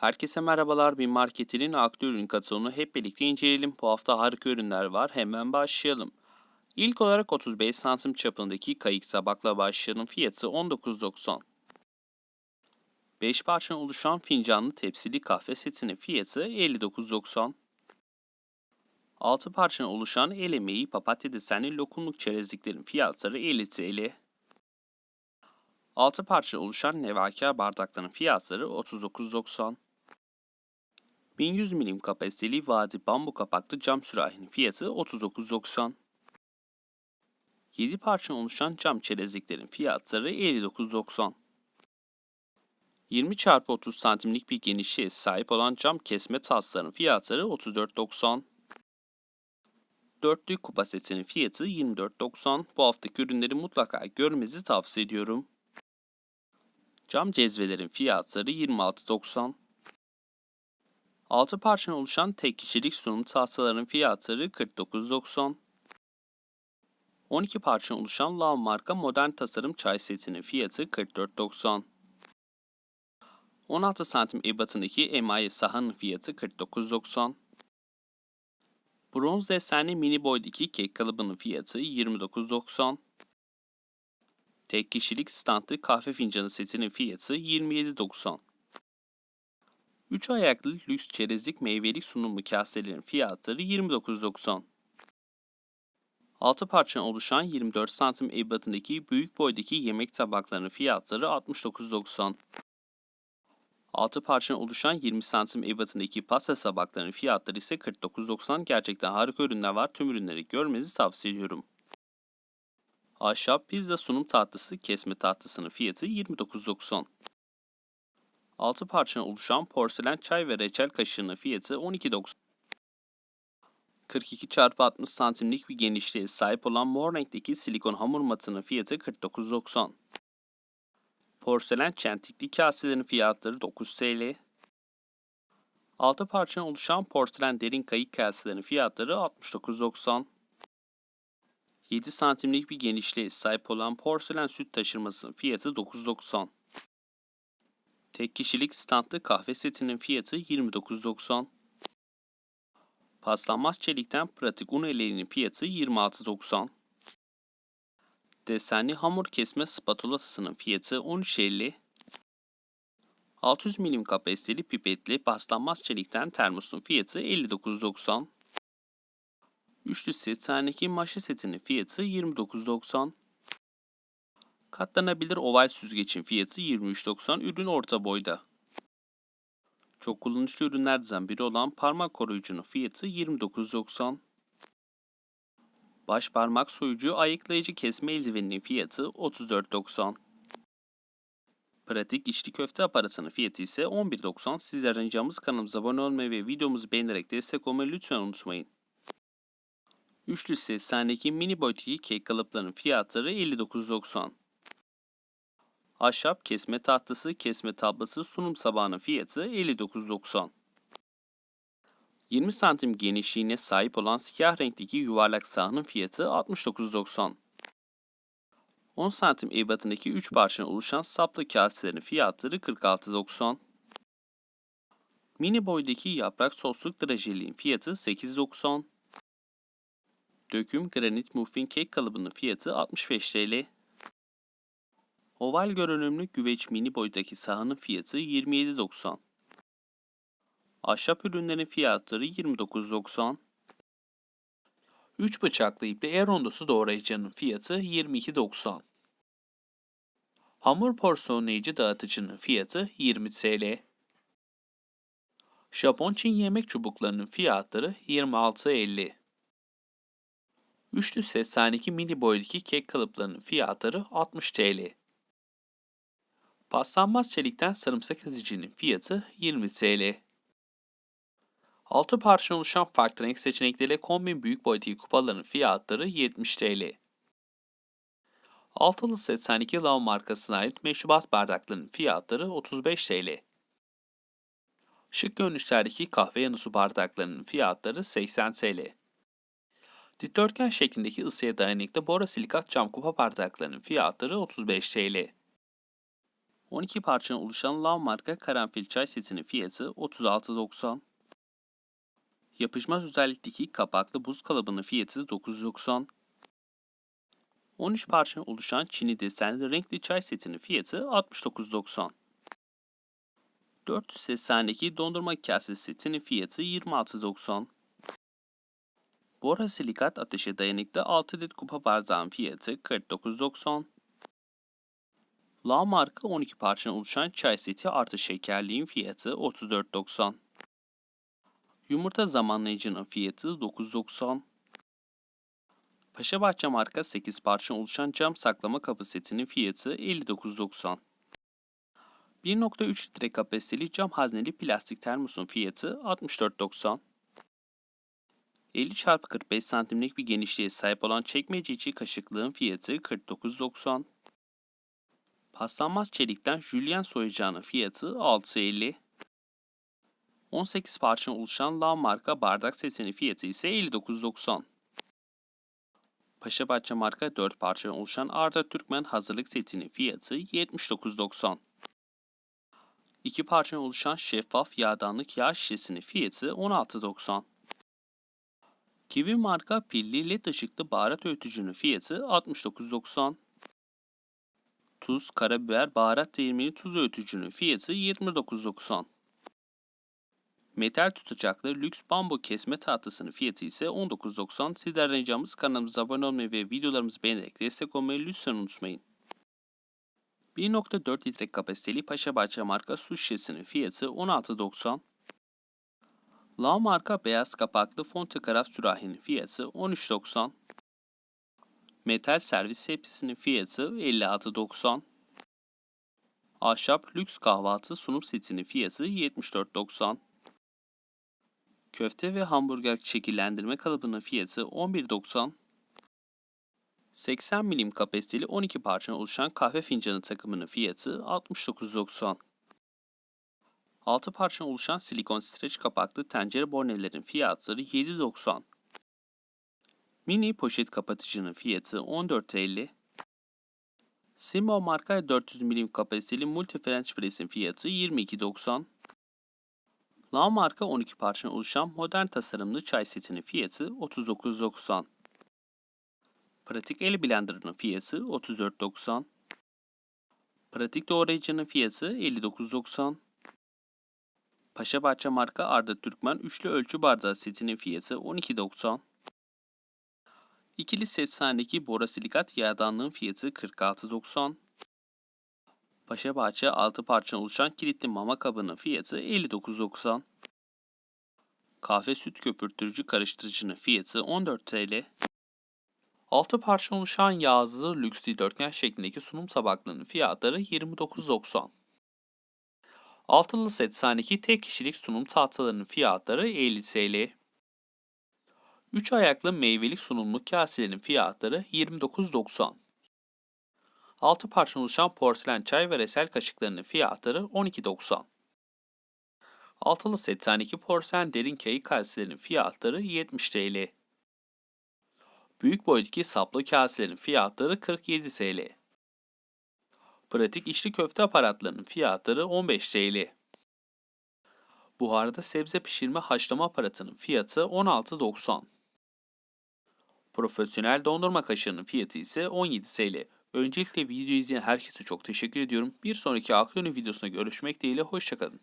Herkese merhabalar. Bir marketinin aklı ürün kataloğunu hep birlikte inceleyelim. Bu hafta harika ürünler var. Hemen başlayalım. İlk olarak 35 santim çapındaki kayık tabakla başlayalım. Fiyatı 19.90. 5 parça oluşan fincanlı tepsili kahve setinin fiyatı 59.90. 6 parça oluşan el emeği papatya desenli lokumluk çerezliklerin fiyatları 50 TL. 6 parça oluşan nevakar bardakların fiyatları 39.90. 1100 milim kapasiteli vadi bambu kapaklı cam sürahinin fiyatı 39.90. 7 parça oluşan cam çerezliklerin fiyatları 59.90. 20 x 30 santimlik bir genişliğe sahip olan cam kesme tasların fiyatları 34.90. Dörtlü kupa setinin fiyatı 24.90. Bu haftaki ürünleri mutlaka görmenizi tavsiye ediyorum. Cam cezvelerin fiyatları 26.90. 6 parçadan oluşan tek kişilik sunum tahtaların fiyatları 49.90. 12 parçadan oluşan Lav marka modern tasarım çay setinin fiyatı 44.90. 16 santim ebatındaki emaye sahanın fiyatı 49.90. Bronz desenli mini boydaki kek kalıbının fiyatı 29.90. Tek kişilik standlı kahve fincanı setinin fiyatı 27.90. 3 ayaklı lüks çerezlik meyvelik sunumlu kaselerin fiyatları 29.90. 6 parçadan oluşan 24 santim ebatındaki büyük boydaki yemek tabaklarının fiyatları 69.90. 6 parçadan oluşan 20 santim ebatındaki pasta tabaklarının fiyatları ise 49.90. Gerçekten harika ürünler var. Tüm ürünleri görmenizi tavsiye ediyorum. Ahşap pizza sunum tatlısı kesme tatlısının fiyatı 29.90. 6 parçadan oluşan porselen çay ve reçel kaşığının fiyatı 12.90. 42 x 60 santimlik bir genişliğe sahip olan mor renkteki silikon hamur matının fiyatı 49.90. Porselen çentikli kaselerin fiyatları 9 TL. 6 parçadan oluşan porselen derin kayık kaselerin fiyatları 69.90. 7 santimlik bir genişliğe sahip olan porselen süt taşırmasının fiyatı 9.90. Tek kişilik standlı kahve setinin fiyatı 29.90. Paslanmaz çelikten pratik un eleğinin fiyatı 26.90. Desenli hamur kesme spatulasının fiyatı 13.50. 600 milim kapasiteli pipetli paslanmaz çelikten termosun fiyatı 59.90. Üçlü set taneki maşa setinin fiyatı 29.90. Katlanabilir oval süzgecin fiyatı 23.90 ürün orta boyda. Çok kullanışlı ürünlerden biri olan parmak koruyucunun fiyatı 29.90. Baş parmak soyucu ayıklayıcı kesme eldiveninin fiyatı 34.90. Pratik içli köfte aparatının fiyatı ise 11.90. Sizlerden ricamız kanalımıza abone olmayı ve videomuzu beğenerek destek olmayı lütfen unutmayın. Üçlü set sahnedeki mini boyutlu kek kalıplarının fiyatları 59.90. Ahşap kesme tahtası, kesme tablası, sunum sabahının fiyatı 59.90. 20 santim genişliğine sahip olan siyah renkteki yuvarlak sahanın fiyatı 69.90. 10 santim ebatındaki 3 parçadan oluşan saplı kaselerin fiyatları 46.90. Mini boydaki yaprak sosluk drajeliğin fiyatı 8.90. Döküm granit muffin kek kalıbının fiyatı 65 TL. Oval görünümlü güveç mini boydaki sahanın fiyatı 27.90. Ahşap ürünlerin fiyatları 29.90. 3 bıçaklı ipli el rondosu doğrayıcının fiyatı 22.90. Hamur porsiyonlayıcı dağıtıcının fiyatı 20 TL. Japon Çin yemek çubuklarının fiyatları 26.50. Üçlü set sahneki mini boydaki kek kalıplarının fiyatları 60 TL. Paslanmaz çelikten sarımsak ezicinin fiyatı 20 TL. 6 parça oluşan farklı renk seçenekleriyle kombin büyük boydaki kupaların fiyatları 70 TL. Altılı set Seniki Love markasına ait meşrubat bardaklarının fiyatları 35 TL. Şık görünüşlerdeki kahve yanı su bardaklarının fiyatları 80 TL. Dikdörtgen şeklindeki ısıya dayanıklı borosilikat cam kupa bardaklarının fiyatları 35 TL. 12 parçadan oluşan Lav marka karanfil çay setinin fiyatı 36.90. Yapışmaz özellikteki kapaklı buz kalıbının fiyatı 9.90. 13 parçadan oluşan Çin'i desenli renkli çay setinin fiyatı 69.90. 482 dondurma kasesi setinin fiyatı 26.90. Bora silikat ateşe dayanıklı 6 adet kupa bardağın fiyatı 49.90. La marka 12 parçadan oluşan çay seti artı şekerliğin fiyatı 34.90. Yumurta zamanlayıcının fiyatı 9.90. Paşabahçe marka 8 parçadan oluşan cam saklama kapı setinin fiyatı 59.90. 1.3 litre kapasiteli cam hazneli plastik termosun fiyatı 64.90. 50 x 45 santimlik bir genişliğe sahip olan çekmece içi kaşıklığın fiyatı 49.90. Paslanmaz çelikten jülyen soyacağının fiyatı 6.50. 18 parçadan oluşan Lav marka bardak setinin fiyatı ise 59.90. Paşabahçe marka 4 parçadan oluşan Arda Türkmen hazırlık setinin fiyatı 79.90. 2 parçadan oluşan şeffaf yağdanlık yağ şişesinin fiyatı 16.90. Kiwi marka pilli led ışıklı baharat öğütücünün fiyatı 69.90. Tuz, karabiber, baharat değirmeni tuz öğütücünün fiyatı 29.90. Metal tutacaklı lüks bambu kesme tahtasının fiyatı ise 19.90. Sizlerden ricamız kanalımıza abone olmayı ve videolarımızı beğenerek destek olmayı lütfen unutmayın. 1.4 litre kapasiteli Paşabahçe marka su şişesinin fiyatı 16.90. La marka beyaz kapaklı Fontekaraf sürahinin fiyatı 13.90. Metal servis hepsinin fiyatı 56.90. Ahşap lüks kahvaltı sunum setinin fiyatı 74.90. Köfte ve hamburger şekillendirme kalıbının fiyatı 11.90. 80 milim kapasiteli 12 parçadan oluşan kahve fincanı takımının fiyatı 69.90. 6 parçadan oluşan silikon streç kapaklı tencere bornelerin fiyatları 7.90. Mini poşet kapatıcının fiyatı 14.50. Simo marka 400 milim kapasiteli multi French press'in fiyatı 22.90. La marka 12 parçadan oluşan modern tasarımlı çay setinin fiyatı 39.90. Pratik el blenderının fiyatı 34.90. Pratik doğrayıcının fiyatı 59.90. Paşabahçe marka Arda Türkmen üçlü ölçü bardağı setinin fiyatı 12.90. İkili set sahnedeki borosilikat yağdanlığın fiyatı 46.90. Paşabahçe 6 parçadan oluşan kilitli mama kabının fiyatı 59.90. Kahve süt köpürtürücü karıştırıcının fiyatı 14 TL. 6 parça oluşan yağızlı lüks dikdörtgen şeklindeki sunum tabaklarının fiyatları 29.90. Altılı set sahnedeki tek kişilik sunum tahtalarının fiyatları 50 TL. 3 ayaklı meyvelik sunumlu kaselerin fiyatları 29.90. 6 parça oluşan porselen çay ve resel kaşıklarının fiyatları 12.90. Altılı set taneki porselen derin kayık kaselerin fiyatları 70 TL. Büyük boydaki saplı kaselerin fiyatları 47 TL. Pratik içli köfte aparatlarının fiyatları 15 TL. Buharda sebze pişirme haşlama aparatının fiyatı 16.90. Profesyonel dondurma kaşığının fiyatı ise 17 TL. Öncelikle videoyu izleyen herkese çok teşekkür ediyorum. Bir sonraki Aklönü videosunda görüşmek dileğiyle hoşçakalın.